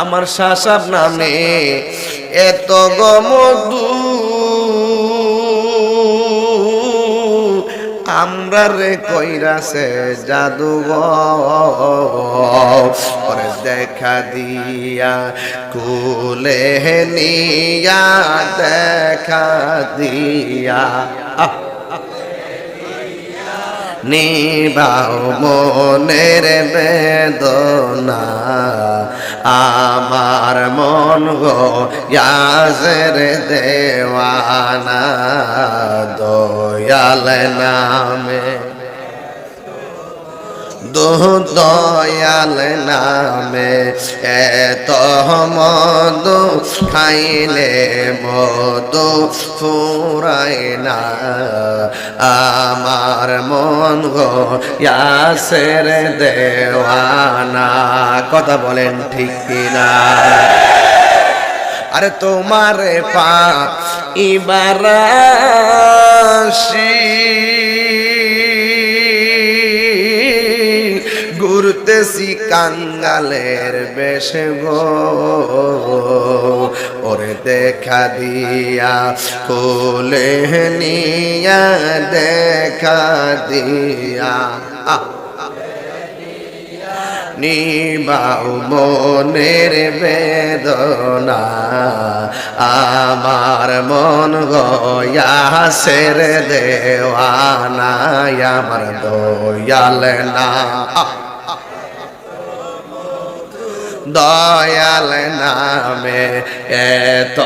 আমার শাসাব নামে এত গমদু আমরা রে কইরাছে জাদু পরে দেখা দিয়া, কুলে নিয়া দেখা দিয়া। নিবাও মনের বেদনা। আমার মন গো ইয়াসের দেওয়ানা, দয়াল নামে। দয়াল নামে এত মধু খাইলে মধু ফুরাই না। আমার মন গো ইয়াসের দেওয়ানা। কথা বলেন ঠিক কিনা? আরে তোমারে পা ইবারাসি ঘুরতেছি কাঙ্গালের বেশ গো। ওরে দেখা দিয়া, কোলে নিয়া দেখা দিয়া। নিবাও মনের বেদনা, আমার মন গয়াসের দেওয়ানা আমার দয়াল না। দয়াল নামে এত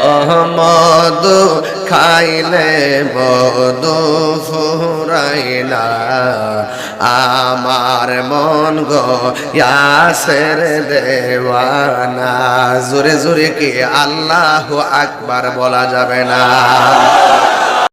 মধু খাইলে মধু ফুরাই না। আমার মন গো ইয়াসের দেওয়ানা। জোরে জোরে কি আল্লাহ আকবার বলা যাবে না।